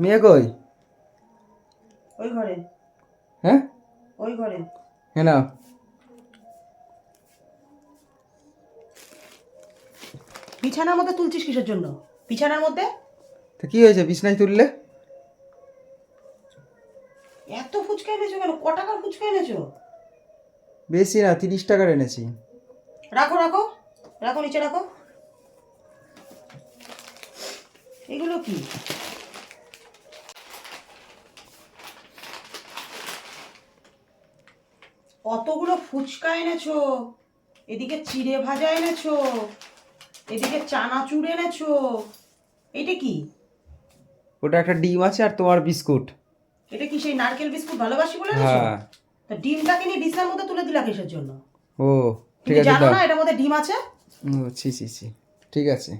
মেয়ে কই? ওই ঘরে। হ্যাঁ? ওই ঘরে। হ্যাঁ না। বিছানার মধ্যে তুলছিস কিসের জন্য? বিছানার মধ্যে? তো কি হয়েছে বিছনায় তুললে? এত ফুচকা এনেছো কেন? ক টাকার ফুচকা এনেছো? বেশি না তিরিশ টাকার এনেছি। রাখো রাখো। রাখো নিচে রাখো। এগুলো কি? অতগুলো ফুচকা এনেছো? এদিকে চিড়ে ভাজা এনেছো? এদিকে চানাচুর এনেছো? এটা কি? ওটা একটা ডিম আছে আর তোমার বিস্কুট। এটা কি সেই নারকেল বিস্কুট ভালোবাসি বলে এনেছো? হ্যাঁ। তা ডিমটাকে নিয়ে ডিসের মধ্যে তুলে দিলা কিসের জন্য? ও ঠিক আছে জানো না এটার মধ্যে ডিম আছে? ও ছি ছি ছি। ঠিক আছে।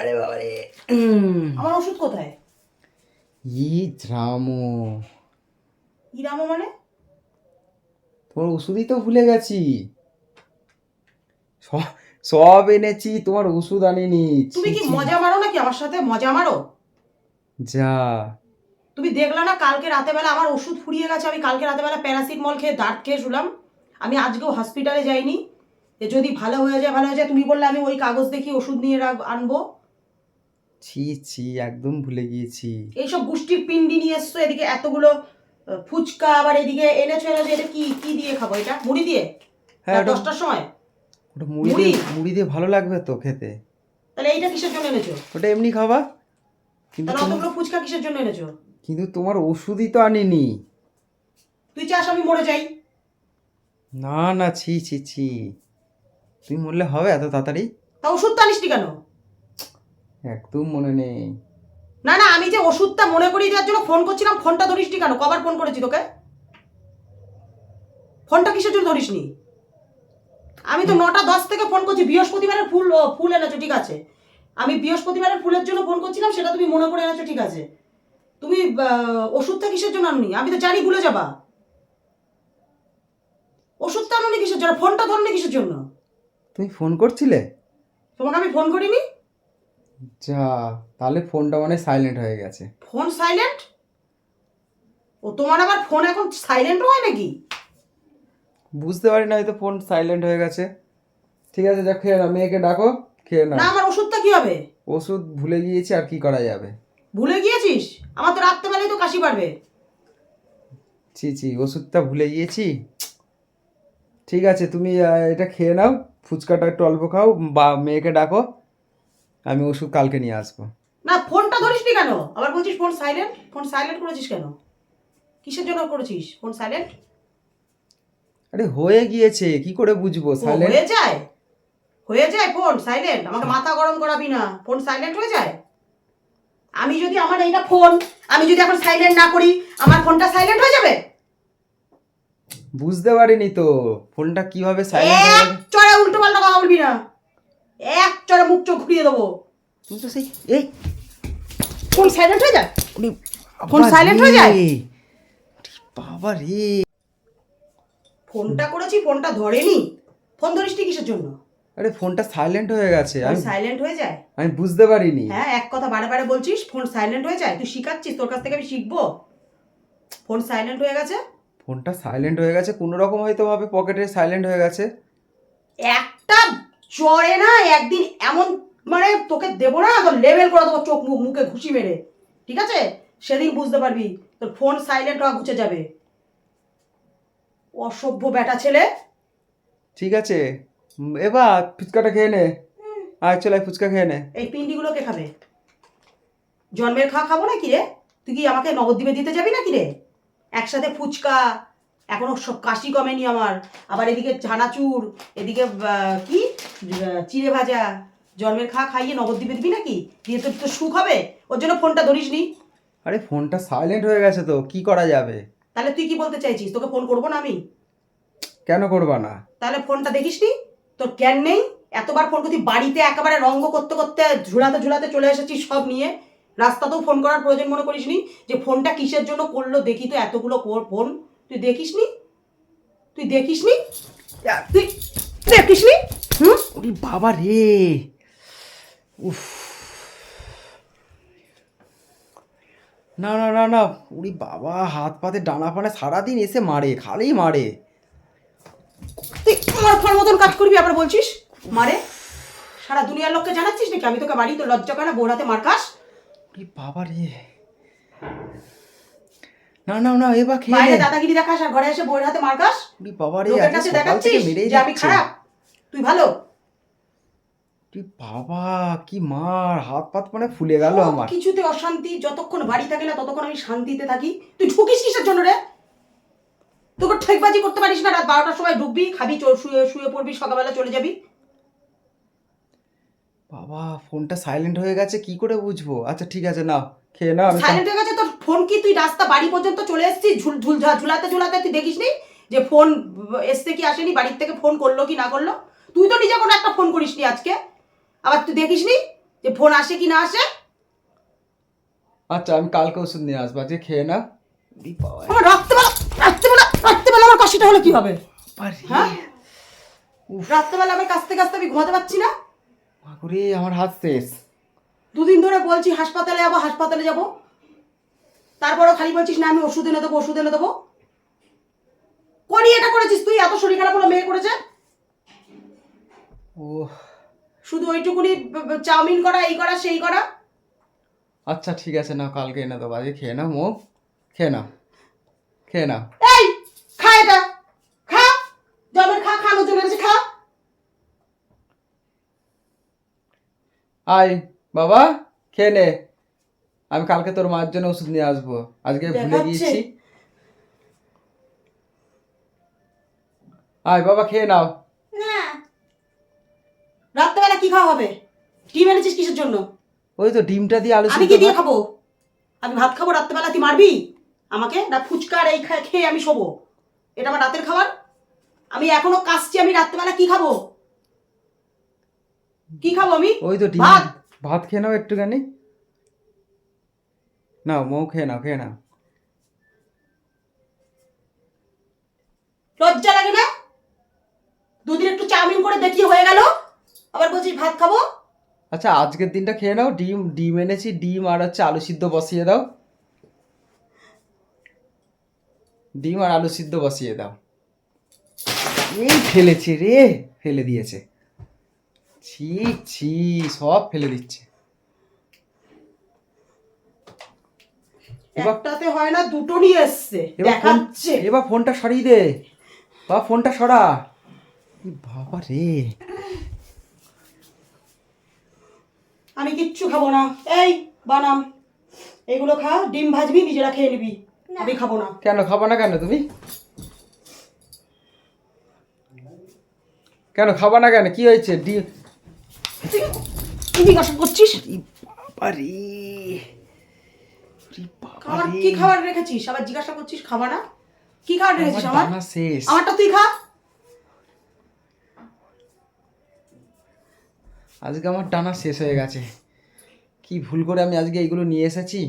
আরে বাবা রে। আমার ওষুধ কোথায়? ই ঝামো ইরামো মানে? তোমার ওষুধই তো ভুলে গেছি। সব- এনেছি তোমার ওষুধ আনিনি। তুমি কি মজা মারো নাকি আমার সাথে? মজা মারো? যা। তুমি দেখলা না কালকে রাতে বেলা আমার ওষুধ ফুরিয়ে গেছে আমি কালকে রাতে বেলা প্যারাসিটামল খেয়ে দাঁত খেয়ে শুলাম। আমি আজকেও হসপিটালে যাইনি। যে যদি ভালো হয়ে যায় ভালো হয়ে যায় তুমি বললে আমি ওই কাগজ দেখি ওষুধ নিয়ে রাখ- আনব। ছি ছি একদম ভুলে গিয়েছি। এইসব গুষ্টির পিন্ডি নিয়ে এসছো এদিকে এতগুলো ফুচকা আবার এদিকে এনেছো এনেছো এটা কি কি দিয়ে খাব এটা? মুড়ি দিয়ে? হ্যাঁ দশটার সময়? ওটা মুড়ি? দিয়ে মুড়ি? দিয়ে ভালো লাগবে তো খেতে। তাহলে এইটা কিসের জন্য এনেছো? ওটা এমনি খাবা। কিন্তু তাহলে তোমার অতগুলো ফুচকা কিসের জন্য এনেছো? কিন্তু তোমার ওষুধই তো আনিনি। তুই চাস আমি মরে যাই? না না ছি ছি ছি। তুই মরলে হবে এত তাড়াতাড়ি? তা ওষুধ তো আনিসনি কেন? একদম মনে নেই। না না আমি যে ওষুধটা মনে করিয়ে দেওয়ার জন্য ফোন করছিলাম ফোনটা ধরিস ধরিসনি কেন? কবার ফোন করেছি তোকে? ফোনটা কিসের জন্য ধরিসনি? আমি তো নটা দশ থেকে ফোন করছি বৃহস্পতিবারের ফুল ফুল এনেছো ঠিক আছে। আমি বৃহস্পতিবারের ফুলের জন্য ফোন করছিলাম সেটা তুমি মনে করে এনেছো ঠিক আছে। তুমি ওষুধটা কিসের জন্য আনুনি? আমি তো জানি ভুলে যাবা। ওষুধটা আনুনি কিসের জন্য? ফোনটা ধরনি কিসের জন্য? তুমি ফোন করছিলে? তোমাকে আমি ফোন করিনি? যা তাহলে ফোনটা মানে সাইলেন্ট হয়ে গেছে। ফোন সাইলেন্ট ও তোমার আবার ফোন এখন সাইলেন্ট হয় নাকি? বুঝতে পারি না হয়তো ফোন সাইলেন্ট হয়ে গেছে। ঠিক আছে যা খেয়ে না মেয়েকে ডাকো খেয়ে না না আমার ওষুধটা কি হবে? ওষুধ ভুলে গিয়েছি আর কি করা যাবে? ভুলে গিয়েছিস? আমার তো রাত্রেবেলায় তো কাশি পারবে ছি ছি ওষুধটা ভুলে গিয়েছি। ঠিক আছে তুমি আহ, এটা খেয়ে নাও ফুচকাটা একটু অল্প খাও বা মেয়েকে ডাকো। আমি ওষুধ কালকে নিয়ে আসব। না ফোনটা ধরিসনি কেন? আবার বলছিস ফোন সাইলেন্ট ফোন সাইলেন্ট করেছিস কেন? কিসের জন্য করেছিস ফোন সাইলেন্ট আরে হয়ে গিয়েছে কি করে বুঝব? সাইলেন্ট হয়ে যায়? হয়ে যায় ফোন সাইলেন্ট আমাকে মাথা গরম করাবি না। ফোন সাইলেন্ট হয়ে যায়? আমি যদি আমার এইটা ফোন আমি যদি এখন সাইলেন্ট না করি আমার ফোনটা সাইলেন্ট হয়ে যাবে? বুঝতে পারিনি তো। ফোনটা কীভাবে সাইলেন্ট হয়ে চড়ে উল্টো পাল্টা কথা বলবি না। এক চড়ে মুখ চোখ ঘুরিয়ে দেবো। তো সেই এই। ফোন সাইলেন্ট হয়ে যায়? ফোন silent হয়ে যায়? বাবা রে। ফোনটা করেছি ফোনটা ধরেনি। ফোন ধরিসনি কিসের জন্য? আরে ফোনটা সাইলেন্ট হয়ে গেছে। আমি সাইলেন্ট হয়ে যায়? আমি বুঝতে পারিনি। হ্যাঁ এক কথা বারে বারে বলছিস ফোন সাইলেন্ট হয়ে যায়? তুই শিখাচ্ছিস তোর কাছ থেকে আমি শিখব? ফোন সাইলেন্ট হয়ে গেছে? ফোনটা সাইলেন্ট হয়ে গেছে কোনো রকম হয়তো ভাবে পকেটে সাইলেন্ট হয়ে গেছে। একটা চড়ে না একদিন এমন মানে তোকে দেবো না তোর লেভেল করে দেবো চোখ মুখ মুখে ঘুষি মেরে। ঠিক আছে? সেদিন বুঝতে পারবি তোর ফোন সাইলেন্ট হওয়া ঘুচে যাবে। অসভ্য বেটা ছেলে। ঠিক আছে। এবার ফুচকাটা খেয়ে নে। আর চলে ফুচকা খেয়ে নে। এই পিন্ডিগুলো কে খাবে? জন্মের খাওয়া খাব না কি রে? তুই কি আমাকে নবদ্বীপে দিতে যাবি না কি রে? একসাথে ফুচকা এখনও সব কাশি কমেনি আমার। আবার এদিকে চানাচুর এদিকে কি? চিড়ে ভাজা জন্মের খা খাইয়ে নবদ্বীপে দিবি নাকি? দিয়ে তোর তো সুখ হবে। ওর জন্য ফোনটা ধরিস নি। আরে ফোনটা সাইলেন্ট হয়ে গেছে তো কি করা যাবে? তাহলে তুই কি বলতে চাইছিস? তোকে ফোন করব না আমি? কেন করবা না? তাহলে ফোনটা দেখিস নি? তোর জ্ঞান নেই? এতবার ফোন করতি বাড়িতে একেবারে রঙ্গ করতে করতে ঝুলাতে ঝুলাতে চলে এসেছিস সব নিয়ে। রাস্তাতেও ফোন করার প্রয়োজন মনে করিস নি? যে ফোনটা কিসের জন্য করল দেখি তো এতগুলো ফোন। তুই দেখিস নি? তুই দেখিস নি? তুই দেখিস নি? ওরে বাবা রে। উফ। না না না না উড়ি বাবা হাত পাতে ডানা পানে সারাদিন এসে মারে খালি মারে। তুই আমার ফোন মতন কাজ করবি আবার বলছিস? মারে। সারা দুনিয়ার লোককে জানাচ্ছিস নাকি? আমি তোকে মারি তো লজ্জা কেন বোর হাতে মার খাস? উড়ি বাবা রে। না না না এবার খেয়ে দাদাগিরি দেখাস আর ঘরে এসে বউয়ের হাতে মার খাস? উড়ি বাবা রে আজকে সকাল দেখাচ্ছিস থেকে মেরেই যে আমি খারাপ? তুই ভালো? উড়ি বাবা কি মার হাত পাত মানে ফুলে গেল আমার। কিছুতে অশান্তি যতক্ষণ বাড়ি থাকে না ততক্ষণ আমি শান্তিতে থাকি। তুই ঠুকিস কিসের জন্য রে? তোকে ঠেকবাজি করতে পারিস না রাত বারোটার সময় ঢুকবি খাবি শুয়ে শুয়ে পড়বি সকালবেলা চলে যাবি। বাবা ফোনটা সাইলেন্ট হয়ে গেছে কি করে বুঝব? আচ্ছা ঠিক আছে নাও খেয়ে নাও আমি সাইলেন্ট হয়ে গেছে তোর ফোন কি? তুই রাস্তা বাড়ি পর্যন্ত চলে এসেছিস? ঝুল ঝুল ঝুলাতে ঝুলাতে তুই দেখিসনি যে ফোন এসছে কি আসেনি? বাড়ির থেকে ফোন করল কি না করল? তুই তো নিজে কোনো একটা ফোন করিসনি আজকে। আবার তুই দেখিসনি যে ফোন আসে কি না আসে? আচ্ছা আমি কালকে ওষুধ নিয়ে আসব আজকে খেয়ে বাবা। আমার রাত্রেবেলা রাত্রেবেলা রাত্রেবেলা আমার কাশিটা হলো কি হবে। হ্যাঁ? রাত্রেবেলা আমার কাছতে কাছতে আমি ঘুমাতে পারছি না। মাগুরে আমার হাত শেষ। দুদিন ধরে বলছি হাসপাতালে যাব হাসপাতালে যাব। তারপরও খালি বলছিস না আমি ওষুধ এনে দেবো ওষুধ এনে দেবো। করি এটা করেছিস তুই? এত শরীর খারাপ হলো মেয়ে করেছে? ও শুধু ওইটুকুনি চাউমিন করা এই করা সেই করা? আচ্ছা ঠিক আছে নাও কালকে এনে দেবো আজকে খেয়ে নাও মুখ খেয়ে নাও খেয়ে নাও। এই খা এটা খা জমের খা এনেছে, খা। আয় বাবা খেয়ে নে। আমি কালকে তোর মার জন্য ওষুধ নিয়ে আসব। আজকে ভুলে গিয়েছি। আয় বাবা খেয়ে নাও। রাত্রেবেলা কি খাওয়া হবে? ডিম এনেছিস কিসের জন্য? ওই তো ডিমটা দিয়ে আলু আমি কি দিয়ে খাব? আমি ভাত খাব রাত্রেবেলা তুই মারবি? আমাকে? না ফুচকার এই খেয়ে আমি শোবো। এটা আমার রাতের খাবার। আমি এখনও কাশছি আমি রাত্রেবেলা কি খাব? কি খাব আমি? ওই তো ডিম। ভাত। ভাত খেয়ে নাও একটুখানি। নাও মৌ খেয়ে নাও খেয়ে নাও। লজ্জা লাগে না? দুদিন একটু চাউমিন করে দেখিয়ে হয়ে গেল। আবার বলছিস ভাত খাব? আচ্ছা আজকের দিনটা খেয়ে নাও ডিম ডিম এনেছি ডিম আর হচ্ছে আলু সিদ্ধ বসিয়ে দাও। ডিম আর আলু সিদ্ধ বসিয়ে দাও। এই ফেলেছে রে ফেলে দিয়েছে। ছি ছি সব ফেলে দিচ্ছে। একটাতে হয় না দুটো নিয়ে এসছে। দেখাচ্ছে। এবার ফোনটা সরিয়ে দে। বা ফোনটা সরা। বাবা রে। আমি কিচ্ছু খাব না। এই বানাম। এগুলো খা ডিম ভাজবি নিজেরা খেয়ে নিবি। আমি খাব না। কেন খাব না কেন তুমি? কেন খাব না কেন? কি হয়েছে? ডিম জিজ্ঞাসা করছিস? ই বাবা রে ই বাবা খাবার কি খাবার রেখেছিস? আবার জিজ্ঞাসা করছিস খাবা না? কি খাবার রেখেছিস আমার? আমার শেষ। আমারটা তুই খা। আজকে আমার টানা শেষ হয়ে গেছে। কি ভুল করে আমি আজকে এইগুলো নিয়ে এসেছি?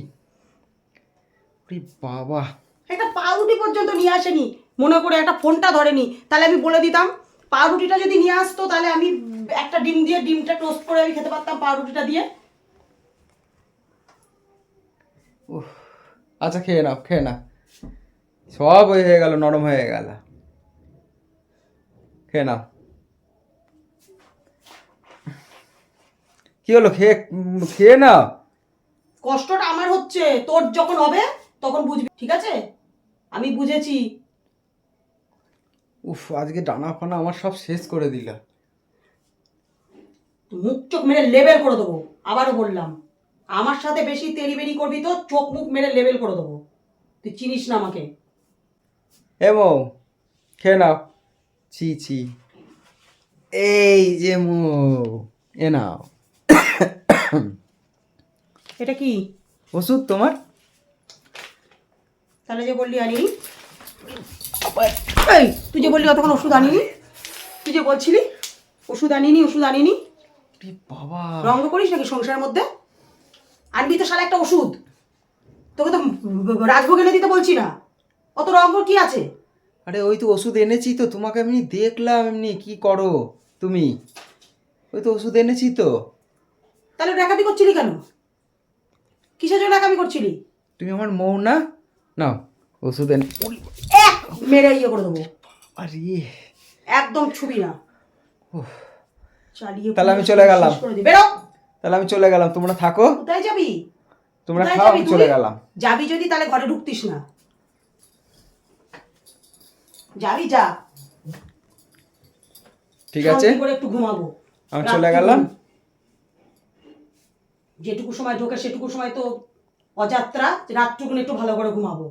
বাবা। একটা পাউরুটি পর্যন্ত নিয়ে আসেনি। মনে করে একটা ফোনটা ধরেনি। তাহলে আমি বলে দিতাম পাউরুটিটা যদি নিয়ে আসতো তাহলে আমি একটা ডিম দিয়ে ডিমটা টোস্ট করে আমি খেতে পারতাম পাউরুটিটা দিয়ে। উফ আচ্ছা খেয়ে নাও খেয়ে নাও। সব হয়ে গেল নরম হয়ে গেল। খেয়ে নাও। কি হলো? খেয়ে খেয়ে নাও। কষ্টটা আমার হচ্ছে। তোর যখন হবে তখন বুঝবি ঠিক আছে? আমি বুঝেছি। উফ আজকে ডানা ফানা আমার সব শেষ করে দিল। মুখ চোখ মেরে লেবেল করে দেবো আবারও বললাম। আমার সাথে বেশি তেরি বেরি করবি তো চোখ মুখ মেরে লেবেল করে দেবো। তুই চিনিস না আমাকে। এমো খেয়ে নাও। ছি ছি। এই যে মো এ নাও। এটা কি? ওষুধ তোমার? তাহলে যে বললি আনিনি। এই তুই যে বললি অতক্ষণ ওষুধ আনিনি। তুই যে বলছিলি ওষুধ আনিনি ওষুধ আনিনি। বাবা। রঙ্গ করিস নাকি সংসারের মধ্যে? আনবি তো শালা একটা ওষুধ। তোকে তো রাজভোগ এনে দিতে বলছি না। অত রঙ্গ কি আছে? আরে ওই তো ওষুধ এনেছি তো তোমাকে এমনি দেখলাম এমনি কি করো তুমি? ওই তো ওষুধ এনেছি তো। তাহলে ডাকাতি করছিলি কেন? কিসের জন্য ডাকামি করছিলি? তুমি আমার মৌ না? নাও ওষুধ এনে এক মেরে ইয়ে করে দেবো। আরে। একদম ছুবি না। চালিয়ে তাহলে আমি চলে গেলাম। বেরো। তাহলে আমি চলে গেলাম তোমরা থাকো। কোথায় যাবি? তোমরা খাও যাবি আমি চলে গেলাম। যাবি যদি তাহলে ঘরে ঢুকতিস না। যাবি যা। ঠিক আছে। একটু ঘুমাবো। আমি চলে গেলাম। যেটুকু সময় ঢোকে সেটুকু সময় তো অযাত্রা রাতটুকুন একটু ভালো করে ঘুমাবো।